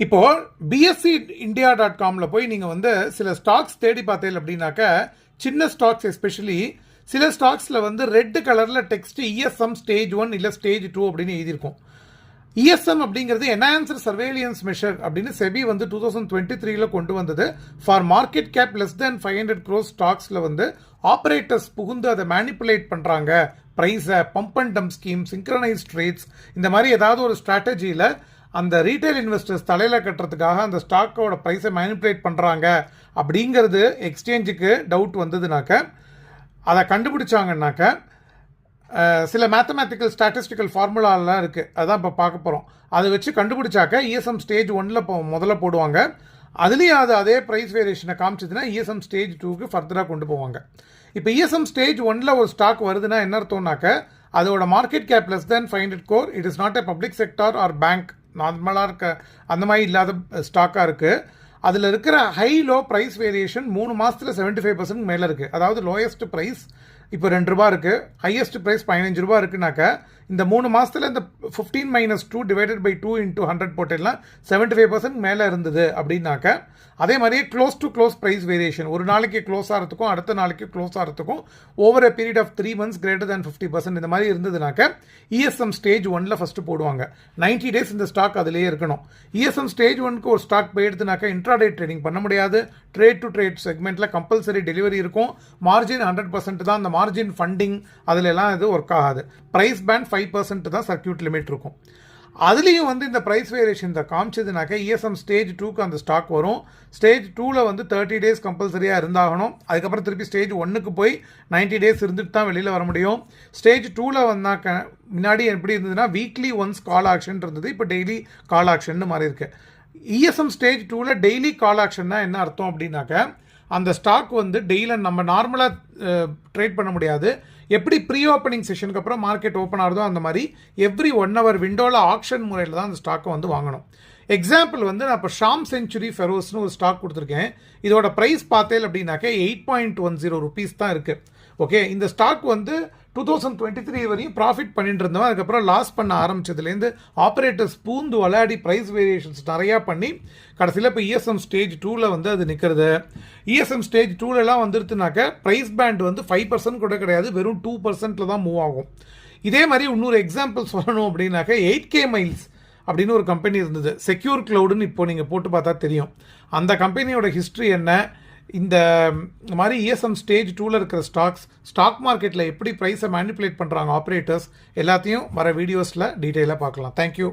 இப்போ BSc India dot காமில் போய் நீங்கள் வந்து சில ஸ்டாக்ஸ் தேடி பார்த்தீங்க அப்படின்னாக்க சின்ன ஸ்டாக்ஸ் எஸ்பெஷலி சில ஸ்டாக்ஸில் வந்து ரெட் கலரில் டெக்ஸ்ட் இஎஸ்எம் ஸ்டேஜ் ஒன் இல்லை ஸ்டேஜ் டூ அப்படின்னு எழுதியிருக்கும். இஎஸ்எம் அப்படிங்கிறது என்ஹான்சர் சர்வேலியன்ஸ் மெஷர் அப்படின்னு செபி வந்து டூ தௌசண்ட் டுவெண்ட்டி த்ரீல கொண்டு வந்தது. For market cap less than five hundred crores ஸ்டாக்ஸில் வந்து ஆப்ரேட்டர்ஸ் புகுந்து அதை மேனிப்புலேட் பண்ணுறாங்க ப்ரைஸை pump and dump scheme synchronise trades இந்த மாதிரி ஏதாவது ஒரு ஸ்ட்ராட்டஜியில் அந்த ரீட்டைல் இன்வெஸ்டர்ஸ் தலையில் கட்டுறதுக்காக அந்த ஸ்டாக்கோட ப்ரைஸை மேனிப்புலேட் பண்ணுறாங்க அப்படிங்கிறது எக்ஸ்சேஞ்சுக்கு டவுட் வந்ததுனாக்க அதை கண்டுபிடிச்சாங்கன்னாக்க சில மேத்தமேட்டிக்கல் ஸ்டாட்டிஸ்டிக்கல் ஃபார்முலாலாம் இருக்குது அதான் இப்போ பார்க்க போகிறோம் அதை வச்சு கண்டுபிடிச்சாக்க இஎஸ்எம் ஸ்டேஜ் ஒன்னில் முதல்ல போடுவாங்க. அதுலேயும் அது அதே ப்ரைஸ் வேரியேஷனை காமிச்சதுன்னா இஎஸ்எம் ஸ்டேஜ் டூக்கு ஃபர்தராக கொண்டு போவாங்க. இப்போ இஎஸ்எம் ஸ்டேஜ் ஒன்னில் ஒரு ஸ்டாக் வருதுன்னா என்ன அர்த்தம்னாக்க அதோட market cap less than five hundred crore it is not a public sector or bank நார்மலாக இருக்க அந்த மாதிரி இல்லாத ஸ்டாக்காக இருக்குது அதில் இருக்கிற ஹை லோ ப்ரைஸ் வேரியேஷன் மூணு மாதத்தில் செவன்ட்டி ஃபைவ் பர்சன்ட் மேலே இருக்குது அதாவது லோயஸ்ட் ப்ரைஸ் இப்போ ரெண்டு ரூபா இருக்குது ஹையஸ்ட் ப்ரைஸ் பதினஞ்சு ரூபா இருக்குனாக்க இந்த மூணு மாதத்தில் இந்த fifteen minus two divided by two into hundred போட்டெல்லாம் seventy five percent மேலே இருந்தது அப்படின்னாக்க அதே மாதிரியே close to close price variation ஒரு நாளைக்கு க்ளோஸ் ஆகிறதுக்கும் அடுத்த நாளைக்கு க்ளோஸ் ஆகிறதுக்கும் over a period of three months greater than fifty percent இந்த மாதிரி இருந்ததுனாக்க இஎஸ்எம் ஸ்டேஜ் ஒன்ல ஃபஸ்ட்டு போடுவாங்க. 90 டேஸ் இந்த ஸ்டாக் அதிலேயே இருக்கணும். இஎஸ்எம் ஸ்டேஜ் ஒன்க்கு ஒரு ஸ்டாக் போயிடுதுனாக்கா இன்ட்ராடே ட்ரேடிங் பண்ண முடியாது. ட்ரேட் டு ட்ரேட் செக்மெண்ட்டில் கம்பல்சரி டெலிவரி இருக்கும். மார்ஜின் ஹண்ட்ரட் பர்சன்ட் தான் அந்த மார்ஜின் ஃபண்டிங் அதிலெல்லாம் இது ஒர்க் ஆகாது. ப்ரைஸ் பேண்ட் ஃபைவ் பர்சன்ட் தான் சர்க்கியூட் லிமிட் இருக்கும். அதுலேயும் வந்து இந்த ப்ரைஸ் வேரியேஷன் இந்த காமிச்சதுனாக்க இஎஸ்எம் ஸ்டேஜ் டூக்கு அந்த ஸ்டாக் வரும். ஸ்டேஜ் டூவில் வந்து தேர்ட்டி டேஸ் கம்பல்சரியாக இருந்தாகணும். அதுக்கப்புறம் திருப்பி ஸ்டேஜ் ஒன்றுக்கு போய் 90 டேஸ் இருந்துட்டு தான் வெளியில் வர முடியும். ஸ்டேஜ் டூவில் வந்தாக்க முன்னாடி எப்படி இருந்ததுன்னா வீக்லி ஒன்ஸ் கால் ஆக்ஷன் இருந்தது. இப்போ டெய்லி கால் ஆக்ஷன் மாதிரி இருக்குது இஎஸ்எம் ஸ்டேஜ் டூவில் டெய்லி கால் ஆக்ஷன்னா என்ன அர்த்தம் அப்படின்னாக்க அந்த ஸ்டாக் வந்து டெய்லி நம்ம நார்மலாக ட்ரேட் பண்ண முடியாது. எப்படி ப்ரீ ஓப்பனிங் செஷனுக்கு அப்புறம் மார்க்கெட் ஓப்பன் ஆகுதோ அந்த மாதிரி எவ்ரி ஒன் ஹவர் விண்டோவில் ஆக்ஷன் முறையில் தான் அந்த ஸ்டாக்கை வந்து வாங்கணும். எக்ஸாம்பிள் வந்து நான் இப்போ ஷாம் செஞ்சுரி ஃபெரோஸ்னு ஒரு ஸ்டாக் கொடுத்துருக்கேன். இதோட ப்ரைஸ் பார்த்தேன் அப்படின்னாக்க eight point one zero rupees தான் இருக்குது ஓகே இந்த ஸ்டாக் வந்து தௌசண்ட் டுவெண்ட்டி த்ரீ வரையும் ப்ராஃபிட் பண்ணிட்டு இருந்தோம் அதுக்கப்புறம் லாஸ் பண்ண ஆரம்பிச்சதுலேருந்து ஆப்ரேட்டர்ஸ் பூந்து விளையாடி ப்ரைஸ் வேரியேஷன்ஸ் நிறையா பண்ணி கடைசியில் இப்போ இஎஸ்எம் ஸ்டேஜ் டூவில் வந்து அது நிற்கிறது இஎஸ்எம் ஸ்டேஜ் டூலெலாம் வந்துருத்துனாக்க ப்ரைஸ் பேண்ட் வந்து ஃபைவ் பர்சன்ட் கூட கிடையாது வெறும் டூ பர்சன்ட்டில் தான் மூவ் ஆகும். இதே மாதிரி இன்னொரு எக்ஸாம்பிள் சொல்லணும் அப்படின்னாக்க எயிட் கே மைல்ஸ் அப்படின்னு ஒரு கம்பெனி இருந்தது. செக்யூர் க்ளவுடுன்னு இப்போ நீங்கள் போட்டு பார்த்தா தெரியும். அந்த கம்பெனியோட ஹிஸ்ட்ரி என்ன? இந்த மாதிரி இஎஸ்எம் ஸ்டேஜ் டூவில் இருக்கிற ஸ்டாக்ஸ் ஸ்டாக் மார்க்கெட்டில் எப்படி ப்ரைஸை மேனிப்புலேட் பண்ணுறாங்க ஆப்ரேட்டர்ஸ் எல்லாத்தையும் வர வீடியோஸில் டீட்டெயிலாக பார்க்கலாம். தேங்க்யூ